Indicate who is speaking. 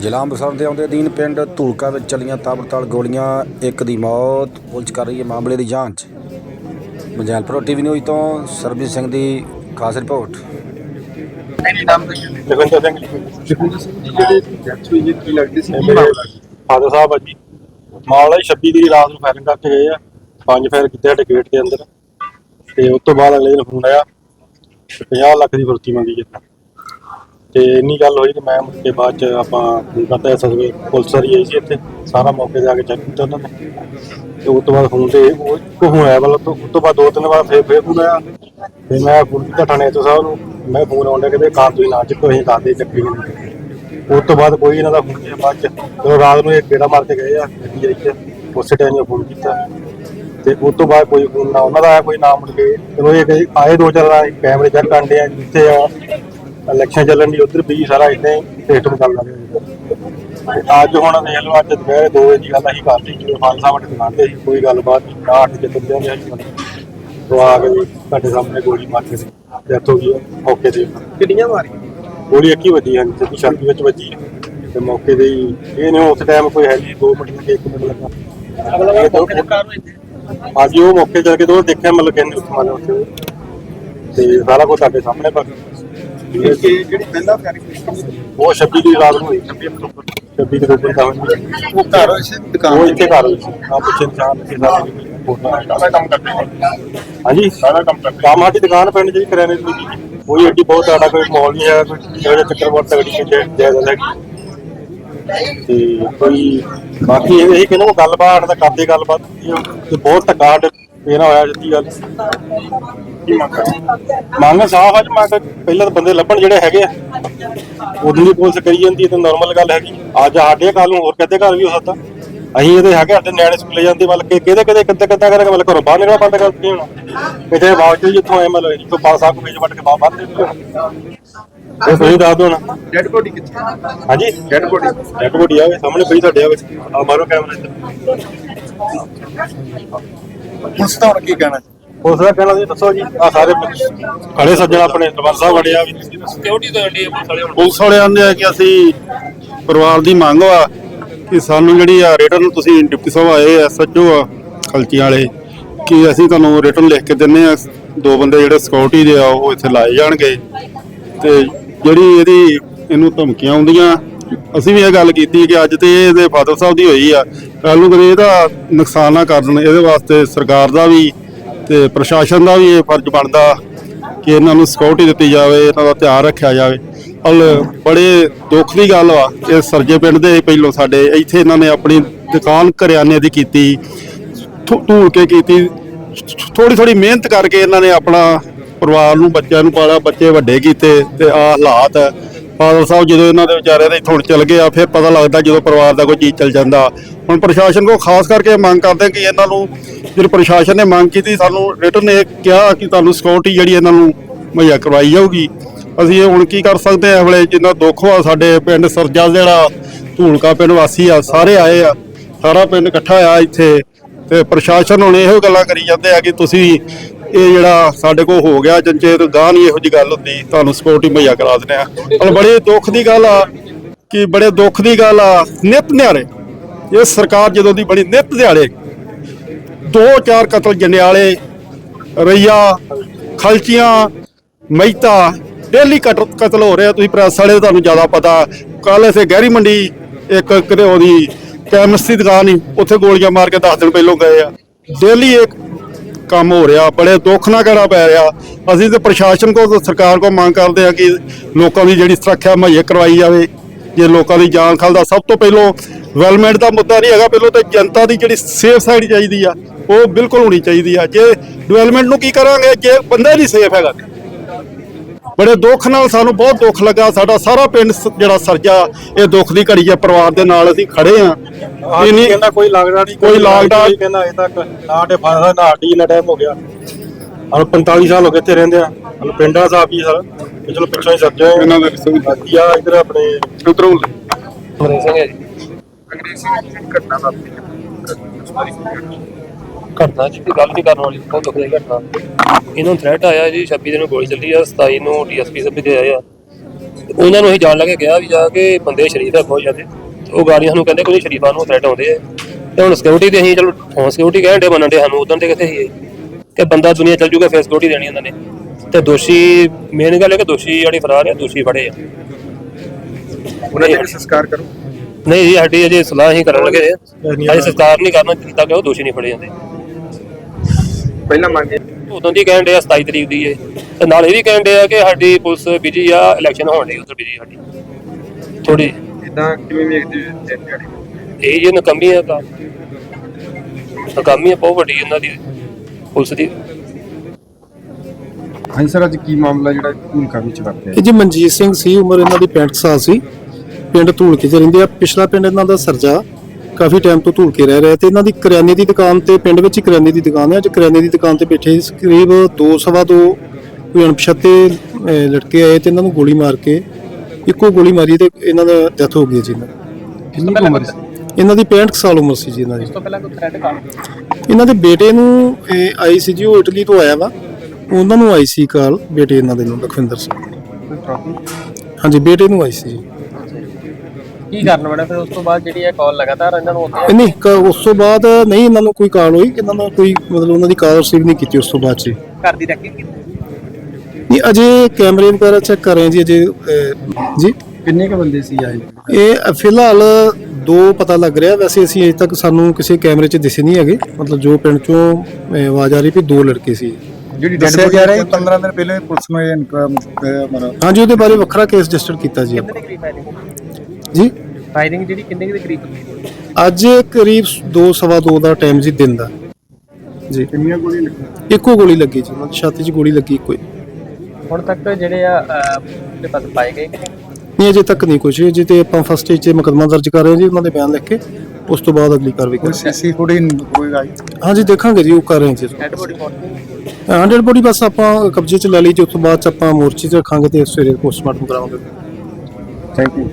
Speaker 1: ਜ਼ਿਲ੍ਹਾ ਅੰਮ੍ਰਿਤਸਰ ਦੇ ਆਉਂਦੇ ਅਧੀਨ ਪਿੰਡ ਧੂਲਕਾ ਵਿੱਚ ਚੱਲੀਆਂ ਤਾਬੜਤਾਲ ਗੋਲੀਆਂ ਇੱਕ ਦੀ ਮੌਤ ਪੁਲਿਸ ਕਰ ਰਹੀ ਹੈ ਮਾਮਲੇ ਦੀ ਜਾਂਚ। ਮਜੈਲਪੁਰ ਟੀਵੀ ਨਿਊਜ਼ ਤੋਂ ਸਰਬਜੀਤ ਸਿੰਘ ਦੀ ਖਾਸ ਰਿਪੋਰਟ।
Speaker 2: ਲਖਵਿੰਦਰ ਸਿੰਘ।
Speaker 3: ਜੀ ਜਿਹੜੇ ਡੈਥ ਹੋਈ ਕੀ ਲੱਗਦੀ ਸੀ?
Speaker 2: ਫਾਦਰ ਸਾਹਿਬ ਆ ਜੀ। ਮਾਮਲਾ ਹੀ 26 ਦੀ ਰਾਤ ਨੂੰ ਫਾਇਰਿੰਗ ਕਰਕੇ ਗਏ ਆ। ਪੰਜ ਫਾਇਰ ਕੀਤੇ ਸਾਡੇ ਗੇਟ ਦੇ ਅੰਦਰ। ਤੇ ਉਸ ਤੋਂ ਬਾਅਦ ਅਗਲੇ ਦਿਨ ਫੋਨ ਆਇਆ। ਤੇ 50 ਲੱਖ ਦੀ ਫੁਰਤੀ ਮੰਗੀ ਜਿੱਦਾਂ ਤੇ ਇੰਨੀ ਗੱਲ ਹੋਈ ਕਿ ਮੈਂ ਮੁੜ ਕੇ ਬਾਅਦ ਚ ਆਪਾਂ ਫੋਨ ਕਰਤਾ ਐਸਐਸਬੀ ਪੁਲਿਸ ਵਾਲੀ ਆਈ ਸੀ ਇੱਥੇ, ਸਾਰਾ ਮੌਕੇ ਤੇ ਆ ਕੇ ਚੈੱਕ ਕੀਤਾ ਉਹਨਾਂ ਨੇ। ਤੇ ਉਸ ਤੋਂ ਬਾਅਦ ਫੋਨ ਤੇ ਉਹ ਇੱਕੋ ਫੋਨ ਆਇਆ ਮਤਲਬ ਤੋਂ, ਉਸ ਤੋਂ ਬਾਅਦ ਦੋ ਤਿੰਨ ਵਾਰ ਫੇਰ ਫੇਰ ਫੋਨ ਆਇਆ। ਤੇ ਮੈਂ ਫੋਨ ਕੀਤਾ ਥਾਣੇ ਤੋਂ ਸਾਹਿਬ ਨੂੰ, ਮੈਂ ਫੋਨ ਆਉਂਦਾ ਕਹਿੰਦੇ ਕਾਰ ਤੁਸੀਂ ਨਾ ਚੱਕੋ, ਅਸੀਂ ਕਰਦੇ ਚੱਕੀ ਨਹੀਂ ਉਸ ਤੋਂ ਬਾਅਦ ਕੋਈ ਇਹਨਾਂ ਦਾ ਫੋਨ ਨਹੀਂ ਆਇਆ ਬਾਅਦ ਚ। ਚਲੋ ਰਾਤ ਨੂੰ ਇਹ ਗੇੜਾ ਮਾਰ ਕੇ ਗਏ ਆ, ਗੱਡੀ ਆਈ ਤੇ ਉਸੇ ਟਾਈਮ ਫੋਨ ਕੀਤਾ। ਤੇ ਉਸ ਤੋਂ ਬਾਅਦ ਕੋਈ ਫੋਨ ਨਾ, ਉਹਨਾਂ ਦਾ ਆਇਆ, ਕੋਈ ਨਾ ਮੁੜ ਕੇ। ਚਲੋ ਇਹ ਕਹੇ ਆਏ ਦੋ ਚਾਰ ਵਾਰ ਕੈਮਰੇ ਚੈੱਕ ਕਰਦੇ ਆ, ਜਿੱਥੇ ਆ ਇਲੈਕਸ਼ਨ ਚੱਲਣ ਦੀ ਉਧਰ ਵੀ ਸਾਰਾ ਇਦਾਂ ਹੀ ਸਿਸਟਮ ਚੱਲਦਾ ਰਿਹਾ ਤੇ ਅੱਜ ਹੁਣ ਦੇਖ ਲਓ ਅੱਜ ਦੁਪਹਿਰ 2 ਵਜੇ ਦੀ ਗੱਲ ਅਸੀਂ ਕਰਤੀ ਜਿਵੇਂ ਫਾਲ ਸਾਹਿਬ ਦੇ ਦੁਕਾਨ ਤੇ ਸੀ ਕੋਈ ਗੱਲਬਾਤ ਨਹੀਂ ਨਾ ਅੱਠ ਜਿੱਤ ਜਾਂਦੇ ਸੀ। ਤੋਂ ਆ ਕੇ ਸਾਡੇ ਸਾਹਮਣੇ ਗੋਲੀ ਮਾਰ ਕੇ ਡੈਥ ਹੋ ਗਈ ਹੈ ਮੌਕੇ ਤੇ।
Speaker 3: ਕਿੰਨੀਆਂ ਮਾਰੀਆਂ?
Speaker 2: ਗੋਲੀ ਅੱਖੀ ਵੱਜੀ ਹਨ ਸਿੱਧੀ ਛਾਤੀ ਵਿੱਚ ਵੱਜੀ ਹੈ। ਤੇ ਮੌਕੇ ਤੇ ਹੀ ਇਹ ਨਹੀਂ ਉਸ ਟਾਈਮ ਕੋਈ ਹੈ ਨਹੀਂ 2 ਮਿੰਟ ਲੱਗੇ 1 ਮਿੰਟ ਲੱਗਾ। ਇਹ ਤਾਂ ਅੱਜ ਉਹ ਮੌਕੇ ਜਾ ਕੇ ਦੋ ਦੇਖਿਆ ਮਤਲਬ ਕਹਿੰਦੇ ਉੱਥੇ ਮਾਰੇ ਉੱਥੇ। ਤੇ ਸਾਰਾ ਕੁਝ ਸਾਡੇ ਸਾਹਮਣੇ ਪਰ
Speaker 3: ਕਿ ਜਿਹੜੀ ਪਹਿਲਾਂ ਫਾਇਰਿੰਗ
Speaker 2: ਉਹ 26 ਦੀ ਰਾਤ ਨੂੰ ਹੋਈ 26 ਅਕਤੂਬਰ 26 ਦੇ ਰੋਜ਼ ਦਾ ਹੋਈ।
Speaker 3: ਉਹ ਘਰ ਸੀ ਦੁਕਾਨ
Speaker 2: ਉਹ ਇੱਥੇ ਘਰ ਹੋਈ ਸੀ। ਆ ਪਿੱਛੇ ਨਿਸ਼ਾਨ ਲੱਗੇ ਸਾਰੇ ਸਾਰਾ ਕੰਮ ਕਰਦੇ ਹਾਂਜੀ? ਸਾਰਾ ਕੰਮ ਕਰਦੇ ਕੰਮ ਸਾਡੀ ਦੁਕਾਨ ਪਿੰਡ ਜਿਹੜੀ ਕਰਿਆਨੇ ਦੀ ਜੀ ਕੋਈ ਏਡੀ ਬਹੁਤ ਜ਼ਿਆਦਾ ਕੋਈ ਮਾਲ ਨਹੀਂ ਹੈ ਕੋਈ ਚੱਕਰ ਬਹੁਤ ਤਗੜੀ ਕਿ ਤੇ ਕੋਈ ਬਾਕੀ ਇਹ ਇਹ ਕਿਹਨੂੰ ਗੱਲਬਾਤ ਦਾ ਕਰਦੇ ਗੱਲਬਾਤ। ਤੇ ਬਹੁਤ ਧੱਕਾ ਇਹ ਨਾ ਹੋਇਆ ਜਿੱਦੀ ਗੱਲ। ਕੀ ਮੰਗ ਮੰਗ ਸਾਫ਼ ਅੱਜ ਮੰਗ ਪਹਿਲਾਂ ਤਾਂ ਬੰਦੇ ਲੱਭਣ ਜਿਹੜੇ ਹੈਗੇ ਆ। ਉਦੋਂ ਦੀ ਪੁਲਿਸ ਕਰੀ ਜਾਂਦੀ ਹੈ ਤੇ ਨਾਰਮਲ ਗੱਲ ਹੈਗੀ। ਅੱਜ ਸਾਡੇ ਕੱਲ ਨੂੰ ਹੋਰ ਕਿਤੇ ਘਰ ਵੀ ਹੋ ਸਕਦਾ। ਅਸੀਂ ਇਹਦੇ ਹੈਗੇ ਸਾਡੇ ਨਿਆਣੇ ਸਕੂਲੇ ਜਾਂਦੇ ਮਤਲਬ ਕਿ ਕਿਹਦੇ ਕਿਹਦੇ ਕਿੱਦਾਂ ਕਿੱਦਾਂ ਕਰਕੇ ਮਤਲਬ ਘਰੋਂ ਬਾਹਰ ਨਿਕਲਣਾ ਬੰਦ ਕਰ ਦਿੱਤੀ ਹੁਣ ਕਿਤੇ ਬਾਵਜੂਦ ਜਿੱਥੋਂ ਆਏ ਮਤਲਬ ਇੱਥੋਂ ਪਾਸ ਸਾਹਿਬ ਵਿੱਚ ਵੱਟ ਕੇ ਬਾਹਰ ਬੰਦ ਦਿੱਤੀ ਇਹ ਤੁਸੀਂ ਦੱਸ ਦਿਓ ਨਾ।
Speaker 3: ਡੈਡ ਬੋਡੀ ਕਿੱਥੇ?
Speaker 2: ਹਾਂਜੀ।
Speaker 3: ਡੈਡ ਬੋਡੀ
Speaker 2: ਡੈਡ ਬੋਡੀ ਆਵੇ ਸਾਹਮਣੇ ਪਈ ਸਾਡੇ ਆ ਵਿੱਚ ਆ ਮਾਰੋ ਕੈਮਰਾ ਇੱਧਰ।
Speaker 3: ਉਸ ਤਾਂ ਹੁਣ ਕੀ ਕਹਿਣਾ
Speaker 2: ਉਸ ਦਾ ਕਹਿਣਾ ਜੀ ਦੱਸੋ ਜੀ ਆ ਸਾਰੇ ਖੜੇ ਸੱਜਣ ਆਪਣੇ ਸਰਪੰਚ ਸਾਹਿਬ ਵੜੇ ਆ ਵੀ।
Speaker 4: ਸਿਕਿਉਰਿਟੀ ਤੋਂ ਇੰਡੀ ਪੁਲਿਸ ਵਾਲੇ
Speaker 5: ਪੁਲਿਸ ਵਾਲੇ ਆਂਦੇ ਆ ਕਿ ਅਸੀਂ ਪਰਿਵਾਰ ਦੀ ਮੰਗ ਆ ਕਿ ਸਾਨੂੰ ਜਿਹੜੀ ਆ ਰਿਟਰਨ ਤੁਸੀਂ ਡਿਪਟੀ ਸਾਹਿਬ ਆਏ ਐਸਐਚਓ ਆ ਖਲਚੀਆਂ ਵਾਲੇ ਕਿ ਅਸੀਂ ਤੁਹਾਨੂੰ ਰਿਟਰਨ ਲਿਖ ਕੇ ਦਿੰਨੇ ਆ। ਦੋ ਬੰਦੇ ਜਿਹੜੇ ਸਿਕਿਉਰਿਟੀ ਦੇ ਆ ਉਹ ਇੱਥੇ ਲਾਏ ਜਾਣਗੇ। ਤੇ ਜਿਹੜੀ ਇਹਦੀ ਇਹਨੂੰ ਧਮਕੀਆਂ ਆਉਂਦੀਆਂ ਅਸੀਂ ਵੀ ਇਹ ਗੱਲ ਕੀਤੀ ਕਿ ਅੱਜ ਤੇ ਇਹਦੇ ਫਾਦਰ ਸਾਹਿਬ ਦੀ ਹੋਈ ਆ। ਕੱਲ ਨੂੰ ਕਦੇ ਇਹਦਾ ਨੁਕਸਾਨ ਨਾ ਕਰਨ ਇਹਦੇ ਵਾਸਤੇ ਸਰਕਾਰ ਦਾ ਵੀ ਤੇ ਪ੍ਰਸ਼ਾਸਨ ਦਾ ਵੀ ਇਹ ਫਰਜ਼ ਬਣਦਾ ਕਿ ਇਹਨਾਂ ਨੂੰ ਸਿਕਿਉਰਿਟੀ ਦਿੱਤੀ ਜਾਵੇ, ਇਹਨਾਂ ਦਾ ਧਿਆਨ ਰੱਖਿਆ ਜਾਵੇ। ਹਲ ਬੜੇ ਦੁੱਖ ਦੀ ਗੱਲ ਵਾ ਇਹ ਸਰਜੇ ਪਿੰਡ ਦੇ ਪਹਿਲੋਂ ਸਾਡੇ ਇੱਥੇ ਇਹਨਾਂ ਨੇ ਆਪਣੀ ਦੁਕਾਨ ਕਰਿਆਨੇ ਦੀ ਕੀਤੀ, ਧੂ- ਧੂਲ ਕੇ ਕੀਤੀ। ਥੋੜੀ ਥੋੜੀ ਮਿਹਨਤ ਕਰਕੇ ਇਹਨਾਂ ਨੇ ਆਪਣਾ ਪਰਿਵਾਰ ਨੂੰ, ਬੱਚਿਆਂ ਨੂੰ ਪਾਲਿਆ, ਬੱਚੇ ਵੱਡੇ ਕੀਤੇ ਤੇ ਆ ਹਾਲਾਤ ਹੈ। ਬਾਦਲ ਸਾਹਿਬ ਜਦੋਂ ਇਹਨਾਂ ਦੇ ਵਿਚਾਰੇ ਦੇ ਇੱਥੋਂ ਚਲ ਗਏ ਆ, ਫਿਰ ਪਤਾ ਲੱਗਦਾ ਜਦੋਂ ਪਰਿਵਾਰ ਦਾ ਕੋਈ ਚੀਜ਼ ਚਲ ਜਾਂਦਾ। ਹੁਣ ਪ੍ਰਸ਼ਾਸਨ ਕੋ ਖਾਸ ਕਰਕੇ ਮੰਗ ਕਰਦੇ ਕਿ ਇਹਨਾਂ ਨੂੰ, ਜਿਹੜੀ ਪ੍ਰਸ਼ਾਸਨ ਨੇ ਮੰਗ ਕੀਤੀ, ਸਾਨੂੰ ਰਿਟਰਨ ਇਹ ਕਿਹਾ ਕਿ ਤੁਹਾਨੂੰ ਸਿਕਿਉਰਿਟੀ ਜਿਹੜੀ ਇਹਨਾਂ ਨੂੰ ਮੁਹੱਈਆ ਕਰਵਾਈ ਜਾਊਗੀ। ਅਸੀਂ ਇਹ ਹੁਣ ਕੀ ਕਰ ਸਕਦੇ ਆ ਵੇਲੇ ਜਿੰਨਾ ਦੁੱਖ ਵਾ ਸਾਡੇ ਪਿੰਡ ਸਰਜਾ ਜਿਹੜਾ, ਧੂਲਕਾ ਪਿੰਡ ਵਾਸੀ ਆ, ਸਾਰੇ ਆਏ ਆ, ਸਾਰਾ ਪਿੰਡ ਇਕੱਠਾ ਆ ਇੱਥੇ। ਤੇ ਪ੍ਰਸ਼ਾਸਨ ਹੁਣ ਇਹੋ ਗੱਲਾਂ ਕਰੀ ਜਾਂਦੇ ਆ ਕਿ ਤੁਸੀਂ ਇਹ ਜਿਹੜਾ ਸਾਡੇ ਕੋਲ ਹੋ ਗਿਆ ਜੰਚੇਤ ਗਾਂ ਨਹੀਂ ਇਹੋ ਜੀ ਗੱਲ ਹੁੰਦੀ। ਤੁਹਾਨੂੰ ਸਿਕਿਉਰਿਟੀ ਮੁਹੱਈਆ ਕਰਾ ਦਿੰਦੇ ਆ ਪਰ ਬੜੇ ਦੁੱਖ ਦੀ ਗੱਲ ਆ ਕਿ ਬੜੇ ਦੁੱਖ ਦੀ ਗੱਲ ਆ। ਨਿਤ ਨਿਆਰੇ ਇਹ ਸਰਕਾਰ ਜਦੋਂ ਦੀ ਬੜੀ ਨਿਤ ਦਿਹਾੜੇ ਦੋ ਚਾਰ ਕਤਲ ਜੰਡਿਆਲੇ, ਰਈਆ, ਖਲਚੀਆਂ, ਮਹਿਤਾ, ਡੇਲੀ ਕਤਲ ਹੋ ਰਿਹਾ। ਤੁਸੀਂ ਪ੍ਰੈਸ ਵਾਲੇ ਤੁਹਾਨੂੰ ਜ਼ਿਆਦਾ ਪਤਾ। ਕੱਲ ਇਥੇ ਗਹਿਰੀ ਮੰਡੀ, ਇੱਕ ਕਿਤੇ ਉਹਦੀ ਕੈਮਿਸਟ ਦੀ ਦੁਕਾਨ ਹੀ ਉੱਥੇ ਗੋਲੀਆਂ ਮਾਰ ਕੇ 10 ਦਿਨ ਪਹਿਲੋਂ ਗਏ ਆ। ਡੇਲੀ ਇੱਕ ਕੰਮ ਹੋ ਰਿਹਾ, ਬੜੇ ਦੁੱਖ ਨਾਲ ਕਹਿਣਾ ਪੈ ਰਿਹਾ। ਅਸੀਂ ਤੇ ਪ੍ਰਸ਼ਾਸਨ ਕੋਲ ਸਰਕਾਰ ਕੋਲ ਮੰਗ ਕਰਦੇ ਆ ਕਿ ਲੋਕਾਂ ਦੀ ਜਿਹੜੀ ਸੁਰੱਖਿਆ ਮੁਹੱਈਆ ਕਰਵਾਈ ਜਾਵੇ, ਜੇ ਲੋਕਾਂ ਦੀ ਜਾਨ ਖਾਲਦਾ ਸਭ ਤੋਂ ਪਹਿਲੋਂ ਡਿਵੈਲਪਮੈਂਟ ਦਾ ਮੁੱਦਾ ਨਹੀਂ ਹੈਗਾ, ਪਹਿਲਾਂ ਤਾਂ ਜਨਤਾ ਦੀ ਜਿਹੜੀ ਸੇਫ ਸਾਈਡ ਚਾਹੀਦੀ ਆ, ਉਹ ਬਿਲਕੁਲ ਹੋਣੀ ਚਾਹੀਦੀ ਆ। ਜੇ ਡਿਵੈਲਪਮੈਂਟ ਨੂੰ ਕੀ ਕਰਾਂਗੇ, ਜੇ ਬੰਦਾ ਨਹੀਂ ਸੇਫ ਹੈਗਾ ਬੜੇ ਦੁੱਖ ਨਾਲ ਸਾਨੂੰ ਬਹੁਤ ਦੁੱਖ ਲੱਗਾ। ਸਾਡਾ ਸਾਰਾ ਪਿੰਡ ਸ- ਜਿਹੜਾ ਸਰਜਾ ਇਹ ਦੁੱਖ ਦੀ ਘੜੀ ਹੈ। ਪਰਿਵਾਰ ਦੇ ਨਾਲ ਅਸੀਂ ਖੜੇ ਆ
Speaker 2: ਇਹ ਨਹੀਂ ਕਹਿੰਦਾ ਕੋਈ ਲੱਗਦਾ ਨਹੀਂ
Speaker 5: ਕੋਈ ਲੱਗਦਾ-
Speaker 2: ਨਹੀਂ ਕਹਿੰਦਾ ਅਜੇ ਤੱਕ ਨਾ ਤੇ ਫਾਸਾ ਨਾ ਹੱਡੀ ਨਾ ਟਾਈਮ ਹੋ ਗਿਆ। ਹਲ 45 ਸਾਲ ਹੋ ਗਏ ਇੱਥੇ ਰਹਿੰਦੇ ਆ। ਹਲ ਪਿੰਡਾਂ ਸਾਹਿਬ ਹੀ ਸਰ ਇਹ ਚਲੋ ਪਿੱਛੋਂ ਹੀ ਸਰਜਾ
Speaker 5: ਇਹਨਾਂ ਦੇ ਰਿਸ਼ਤੇ
Speaker 2: ਬਾਕੀ ਆ ਇਧਰ ਆਪਣੇ
Speaker 5: ਉਧਰੋਂ
Speaker 4: ਸਿੰਘ ਹੈ ਜੀ।
Speaker 3: ਜਿਹੜੀ ਘਟਨਾ ਵਾਪਰੀ ਹੈ ਉਸ ਬਾਰੇ ਕੀ ਕਹਿਣਾ?
Speaker 4: ਘਟਨਾ ਜੀ ਕੋਈ ਗੱਲ ਨਹੀਂ ਕਰਨ ਵਾਲੀ ਬਹੁਤ ਦੁੱਖ ਦੀ ਘਟਨਾ। ਇਹਨੂੰ ਥ੍ਰੈਟ ਆਇਆ ਜੀ 26 ਦਿਨ ਨੂੰ ਗੋਲੀ ਚੱਲੀ ਆ 27 ਨੂੰ ਡੀਐਸਪੀ ਸਾਹਿਬ ਦੇ ਆਏ ਆ। ਉਹਨਾਂ ਨੂੰ ਅਸੀਂ ਜਾਣ ਲੱਗੇ ਕਿਹਾ ਵੀ ਜਾ ਕੇ ਬੰਦੇ ਸ਼ਰੀਫ ਹੈ ਬਹੁਤ ਜ਼ਿਆਦੇ ਉਹ ਗਾੜੀਆਂ ਸਾਨੂੰ ਕਹਿੰਦੇ ਕੋਈ ਸ਼ਰੀਫਾਂ ਨੂੰ ਥ੍ਰੈਟ ਆਉਂਦੇ ਆ। ਤੇ ਹੁਣ ਸਿਕਿਉਰਿਟੀ ਤੇ ਅਸੀਂ ਚਲੋ ਹੁਣ ਸਿਕਿਉਰਿਟੀ ਕਹਿਣ ਦੇ ਮੰਨਣ ਦੇ ਸਾਨੂੰ ਉਦੋਂ ਤੇ ਕਿੱਥੇ ਸੀ ਕਿ ਬੰਦਾ ਦੁਨੀਆ ਚੱਲ ਜੂਗਾ ਫੇਰ ਸਿਕਿਉਰਿਟੀ ਦੇਣੀ ਉਹਨਾਂ ਨੇ। ਤੇ ਦੋਸ਼ੀ ਮੇਨ ਗੱਲ ਹੈ ਕਿ ਦੋਸ਼ੀ ਜਿਹੜੇ ਫਰਾਰ ਆ ਦੋਸ਼ੀ ਫੜੇ ਆ।
Speaker 3: ਉਹਨਾਂ ਦੇ ਸੰਸਕਾਰ ਕਰੋ।
Speaker 4: ਨਹੀਂ ਜੀ ਸਾਡੀ ਅਜੇ ਸਲਾਹ ਹੀ ਕਰਨ ਲੱਗੇ ਅਜੇ ਸਰਕਾਰ ਨਹੀਂ ਕਰਨਾ ਜਿੰਦਾ ਕਿ ਉਹ ਦੋਸ਼ੀ ਨਹੀਂ ਫੜੇ ਜਾਂਦੇ।
Speaker 3: ਪਹਿਲਾਂ ਮੰਗੇ
Speaker 4: ਉਦੋਂ ਦੀ ਕਹਿਣ ਦੇ ਆ 27 ਤਰੀਕ ਦੀ ਏ ਤੇ ਨਾਲ ਇਹ ਵੀ ਕਹਿਣ ਦੇ ਆ ਕਿ ਸਾਡੀ ਪੁਲਿਸ ਬਿਜ਼ੀ ਆ ਇਲੈਕਸ਼ਨ ਹੋਣ ਦੀ ਉਧਰ ਬਿਜ਼ੀ ਸਾਡੀ। ਥੋੜੀ
Speaker 3: ਇਦਾਂ ਕਿਵੇਂ ਵੇਖਦੇ ਹੋ ਦਿਨ ਦਿਹਾੜੇ?
Speaker 4: ਇਹ ਜੇ ਨਕਮੀ ਆ ਤਾਂ। ਨਕਮੀ ਆ ਬਹੁਤ ਵੱਡੀ ਇਹਨਾਂ ਦੀ ਪੁਲਿਸ ਦੀ।
Speaker 3: ਹਾਂਜੀ ਸਰ ਅੱਜ ਕੀ ਮਾਮਲਾ ਜਿਹੜਾ ਭੂਲਕਾ ਵਿੱਚ ਵਾਪਰਿਆ?
Speaker 6: ਇਹ ਜੀ ਮਨਜੀਤ ਸਿੰਘ ਸੀ ਉਮਰ ਇਹਨਾਂ ਦੀ 65 ਸਾਲ ਸੀ। ਪਿੰਡ ਧੂਲਕੇ 'ਚ ਰਹਿੰਦੇ ਆ। ਪਿਛਲਾ ਪਿੰਡ ਇਹਨਾਂ ਦਾ ਸਰਜਾ। ਕਾਫੀ ਟਾਈਮ ਤੋਂ ਧੂਲਕੇ ਰਹਿ ਰਿਹਾ ਤੇ ਇਹਨਾਂ ਦੀ ਕਰਿਆਨੇ ਦੀ ਦੁਕਾਨ ਤੇ ਪਿੰਡ ਵਿੱਚ ਹੀ ਕਰਿਆਨੇ ਦੀ ਦੁਕਾਨ ਹੈ। ਅੱਜ ਕਰਿਆਨੇ ਦੀ ਦੁਕਾਨ ਤੇ ਬੈਠੇ ਸੀ ਕਰੀਬ 2 ਸਵਾ ਦੋ ਕੋਈ ਅਣਪਛਾਤੇ ਲੜਕੇ ਆਏ ਤੇ ਇਹਨਾਂ ਨੂੰ ਗੋਲੀ ਮਾਰ ਕੇ ਇੱਕੋ ਗੋਲੀ ਮਾਰੀ ਤੇ ਇਹਨਾਂ ਦਾ ਡੈਥ ਹੋ ਗਈ ਜੀ ਇਹਨਾਂ ਦੀ।
Speaker 3: ਕਿੰਨੀ ਕੁ ਉਮਰ ਸੀ?
Speaker 6: ਇਹਨਾਂ ਦੀ 65 ਕੁ ਸਾਲ ਉਮਰ ਸੀ ਜੀ ਇਹਨਾਂ ਦੀ।
Speaker 4: ਤੋਂ ਪਹਿਲਾਂ ਕੋਈ ਥ੍ਰੈਟ ਕਰ
Speaker 6: ਇਹਨਾਂ ਦੇ ਬੇਟੇ ਨੂੰ ਆਈ ਸੀ ਜੀ ਉਹ ਇਟਲੀ ਤੋਂ ਆਇਆ ਵਾ। ਉਹਨਾਂ ਨੂੰ ਆਈ ਸੀ ਕਾਲ ਬੇਟੇ ਇਹਨਾਂ ਦੇ ਨੂੰ ਲਖਵਿੰਦਰ ਸਿੰਘ। ਹਾਂਜੀ ਬੇਟੇ ਨੂੰ ਆਈ ਸੀ ਜੀ।
Speaker 7: ਕੀ ਕਾਰਨ ਬਣਾ ਫਿਰ ਉਸ ਤੋਂ ਬਾਅਦ ਜਿਹੜੀ ਹੈ ਕਾਲ ਲਗਾਤਾਰ ਇਹਨਾਂ ਨੂੰ ਉੱਥੇ
Speaker 6: ਨਹੀਂ ਕ- ਉਸ ਤੋਂ ਬਾਅਦ ਨਹੀਂ ਇਹਨਾਂ ਨੂੰ ਕੋਈ ਕਾਲ ਹੋਈ ਇਹਨਾਂ ਦਾ ਕੋਈ ਮਤਲਬ ਉਹਨਾਂ ਦੀ ਕਾਲ ਰਿਸੀਵ ਨਹੀਂ ਕੀਤੀ ਉਸ ਤੋਂ ਬਾਅਦ ਚ।
Speaker 7: ਘਰ ਦੀ ਰੈਕਿੰਗ ਕੀਤੀ?
Speaker 6: ਨਹੀਂ ਅਜੇ ਕੈਮਰੇ ਵਗੈਰਾ ਚੈੱਕ ਕਰ ਰਹੇ ਹਾਂ ਜੀ ਅਜੇ ਅਹ, ਜੀ।
Speaker 3: ਕਿੰਨੇ ਕੁ ਬੰਦੇ ਸੀ ਆਏ?
Speaker 6: ਇਹ ਫਿਲਹਾਲ ਦੋ ਪਤਾ ਲੱਗ ਰਿਹਾ। ਵੈਸੇ ਅਸੀਂ ਅਜੇ ਤੱਕ ਸਾਨੂੰ ਕਿਸੇ ਕੈਮਰੇ 'ਚ ਦਿਸੇ ਨਹੀਂ ਹੈਗੇ। ਮਤਲਬ ਜੋ ਪਿੰਡ ਚੋਂ ਅਹ, ਆਵਾਜ਼ ਆ ਰਹੀ ਵੀ ਦੋ ਲੜਕੇ ਸੀ।
Speaker 3: ਜਿਹੜੀ
Speaker 5: ਦੱਸਿਆ ਜਾ ਰਿਹਾ 15 ਦਿਨ ਪਹਿਲੇ ਪੁਲਿਸ ਨੂੰ ਇਹ ਇਨਕਮ
Speaker 6: ਹਾਂਜੀ ਉਹਦੇ ਬਾਰੇ ਵੱਖਰਾ ਕੇਸ ਰਜਿਸਟਰ ਕੀਤਾ ਜੀ
Speaker 7: ਕਿੰਨੇ
Speaker 6: ਆਪਾਂ।
Speaker 7: ਦੇ ਕਰੀਬ ਫਾਇਰਿੰਗ
Speaker 6: ਜੀ।
Speaker 7: ਫਾਇਰਿੰਗ ਜਿਹੜੀ ਕਿੰਨੇ ਕੁ ਦੇ ਕਰੀਬ ਹੋਈ?
Speaker 6: ਅੱਜ ਕਰੀਬ 2 ਸਵਾ 2 ਦਾ ਟਾਈਮ ਜੀ ਦਿਨ ਦਾ। ਜੀ।
Speaker 3: ਕਿੰਨੀਆਂ ਗੋਲੀਆਂ ਲੱਗੀਆਂ?
Speaker 6: ਇੱਕੋ ਗੋਲੀ ਲੱਗੀ ਜੀ। ਉਹਨਾਂ ਦੀ ਛਾਤੀ 'ਚ ਗੋਲੀ ਲੱਗੀ ਇੱਕੋ ਹੀ।
Speaker 7: ਹੁਣ ਤੱਕ ਜਿਹੜੇ ਆ ਦੇ ਪਤ ਪਾਏ ਗਏ
Speaker 6: ਨਹੀਂ? ਅਜੇ ਤੱਕ ਨਹੀਂ ਕੁਝ ਜੇ ਤੇ ਆਪਾਂ ਫਸਟ ਸਟੇਜ 'ਚ ਮੁਕੱਦਮਾ ਦਰਜ ਕਰ ਰਹੇ ਹਾਂ ਜੀ ਉਹਨਾਂ ਦੇ ਬਿਆਨ ਲਿਖ ਕੇ। ਉਸ ਤੋਂ ਬਾਅਦ ਅਗਲੀ ਕਾਰਵਾਈ
Speaker 3: ਕੋਈ
Speaker 6: ਕਰਾਂਗੇ।
Speaker 3: ਸੀਸੀ ਫੁਟੇਜ ਕੋਈ ਆਈ?
Speaker 6: ਹਾਂਜੀ ਦੇਖਾਂਗੇ ਜੀ ਉਹ ਕਰ ਰਹੇ ਹਾਂ ਜੀ।
Speaker 7: ਡੈਡ ਬੋਡੀ ਮੋਰਚਰੀ
Speaker 6: 100 ਬੋਡੀ ਬਸ ਆਪਾਂ ਕਬਜ਼ੇ 'ਚ ਲੈ ਲਈ ਜੀ ਉਸ ਤੋਂ ਬਾਅਦ 'ਚ ਆਪਾਂ ਮੋਰਚੇ 'ਚ ਰੱਖਾਂਗੇ ਤੇ ਸਵੇਰੇ ਪੋਸਟਮਾਰਟਮ ਕਰਾਵਾਂਗੇ।
Speaker 3: Thank you